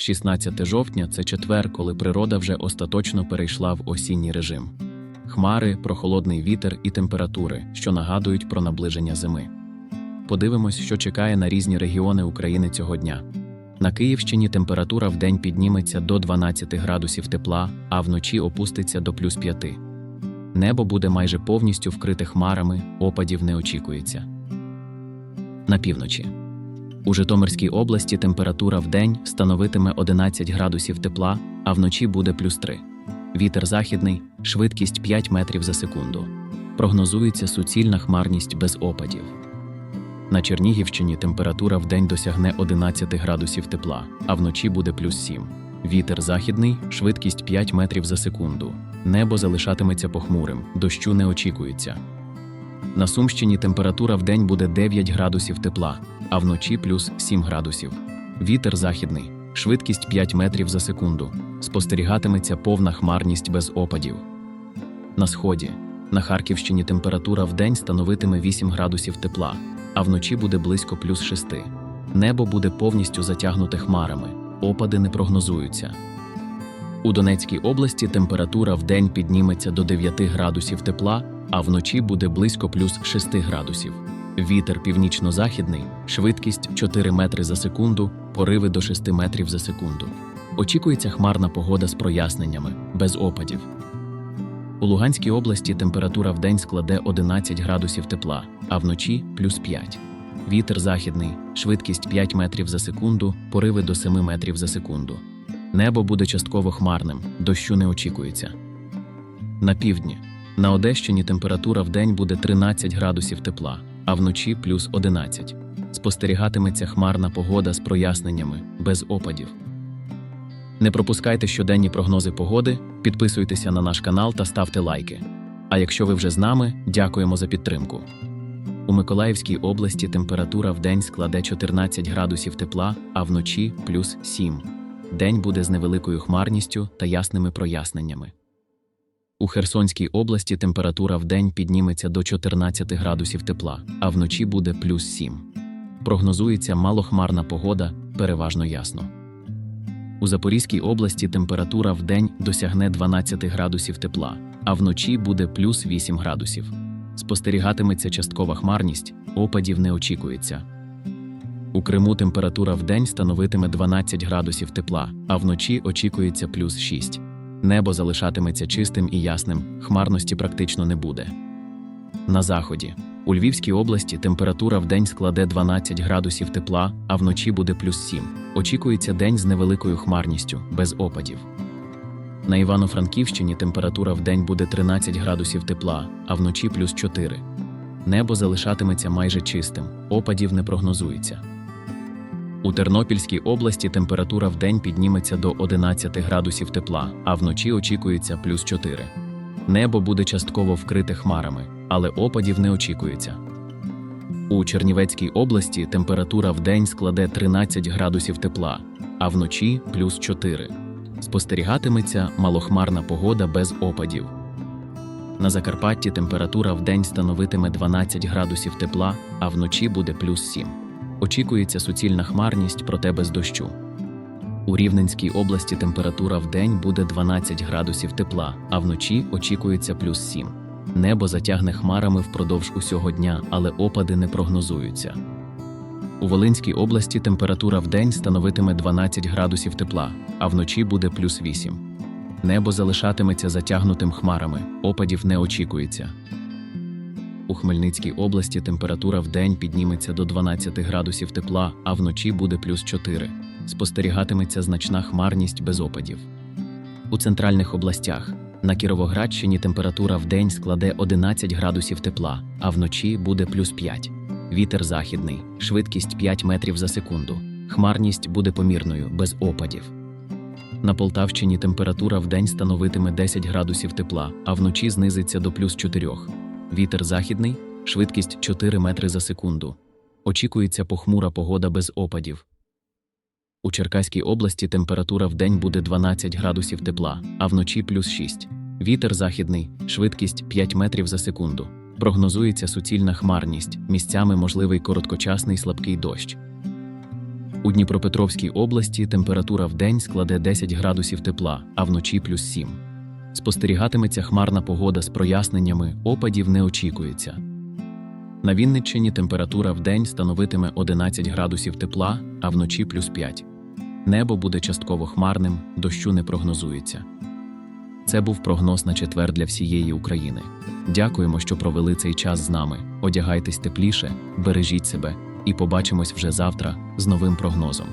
16 жовтня це четвер, коли природа вже остаточно перейшла в осінній режим. Хмари, прохолодний вітер і температури, що нагадують про наближення зими. Подивимось, що чекає на різні регіони України цього дня. На Київщині температура в день підніметься до 12 градусів тепла, а вночі опуститься до плюс 5. Небо буде майже повністю вкрите хмарами, опадів не очікується. На півночі. У Житомирській області температура в день становитиме 11 градусів тепла, а вночі буде плюс 3. Вітер західний, швидкість 5 метрів за секунду. Прогнозується суцільна хмарність без опадів. На Чернігівщині температура в день досягне 11 градусів тепла, а вночі буде плюс 7. Вітер західний, швидкість 5 метрів за секунду. Небо залишатиметься похмурим, дощу не очікується. На Сумщині температура в день буде 9 градусів тепла, а вночі плюс 7 градусів. Вітер західний, швидкість 5 метрів за секунду. Спостерігатиметься повна хмарність без опадів. На сході. На Харківщині температура в день становитиме 8 градусів тепла, а вночі буде близько плюс 6. Небо буде повністю затягнуте хмарами, опади не прогнозуються. У Донецькій області температура в день підніметься до 9 градусів тепла, а вночі буде близько плюс 6 градусів. Вітер північно-західний, швидкість 4 метри за секунду, пориви до 6 метрів за секунду. Очікується хмарна погода з проясненнями, без опадів. У Луганській області температура в день складе 11 градусів тепла, а вночі плюс 5. Вітер західний, швидкість 5 метрів за секунду, пориви до 7 метрів за секунду. Небо буде частково хмарним, дощу не очікується. На півдні. На Одещині температура в день буде 13 градусів тепла, а вночі плюс 11. Спостерігатиметься хмарна погода з проясненнями, без опадів. Не пропускайте щоденні прогнози погоди, підписуйтеся на наш канал та ставте лайки. А якщо ви вже з нами, дякуємо за підтримку. У Миколаївській області температура в день складе 14 градусів тепла, а вночі плюс 7. День буде з невеликою хмарністю та ясними проясненнями. У Херсонській області температура в день підніметься до 14 градусів тепла, а вночі буде плюс 7. Прогнозується малохмарна погода, переважно ясно. У Запорізькій області температура в день досягне 12 градусів тепла, а вночі буде плюс 8 градусів. Спостерігатиметься часткова хмарність, опадів не очікується. У Криму температура в день становитиме 12 градусів тепла, а вночі очікується плюс 6. Небо залишатиметься чистим і ясним, хмарності практично не буде. На заході. У Львівській області температура в день складе 12 градусів тепла, а вночі буде плюс 7. Очікується день з невеликою хмарністю, без опадів. На Івано-Франківщині температура в день буде 13 градусів тепла, а вночі плюс 4. Небо залишатиметься майже чистим, опадів не прогнозується. У Тернопільській області температура в день підніметься до 11 градусів тепла, а вночі очікується плюс 4. Небо буде частково вкрите хмарами, але опадів не очікується. У Чернівецькій області температура в день складе 13 градусів тепла, а вночі плюс 4. Спостерігатиметься малохмарна погода без опадів. На Закарпатті температура в день становитиме 12 градусів тепла, а вночі буде плюс 7. Очікується суцільна хмарність, проте без дощу. У Рівненській області температура в день буде 12 градусів тепла, а вночі очікується плюс 7. Небо затягне хмарами впродовж усього дня, але опади не прогнозуються. У Волинській області температура в день становитиме 12 градусів тепла, а вночі буде плюс 8. Небо залишатиметься затягнутим хмарами, опадів не очікується. У Хмельницькій області температура в день підніметься до 12 градусів тепла, а вночі буде плюс 4. Спостерігатиметься значна хмарність без опадів. У центральних областях на Кіровоградщині температура в день складе 11 градусів тепла, а вночі буде плюс 5. Вітер західний, швидкість 5 метрів за секунду. Хмарність буде помірною, без опадів. На Полтавщині температура в день становитиме 10 градусів тепла, а вночі знизиться до плюс 4. Вітер західний, швидкість 4 метри за секунду. Очікується похмура погода без опадів. У Черкаській області температура в день буде 12 градусів тепла, а вночі плюс 6. Вітер західний, швидкість 5 метрів за секунду. Прогнозується суцільна хмарність, місцями можливий короткочасний слабкий дощ. У Дніпропетровській області температура в день складе 10 градусів тепла, а вночі плюс 7. Спостерігатиметься хмарна погода з проясненнями, опадів не очікується. На Вінниччині температура в день становитиме 11 градусів тепла, а вночі плюс 5. Небо буде частково хмарним, дощу не прогнозується. Це був прогноз на четвер для всієї України. Дякуємо, що провели цей час з нами. Одягайтесь тепліше, бережіть себе і побачимось вже завтра з новим прогнозом.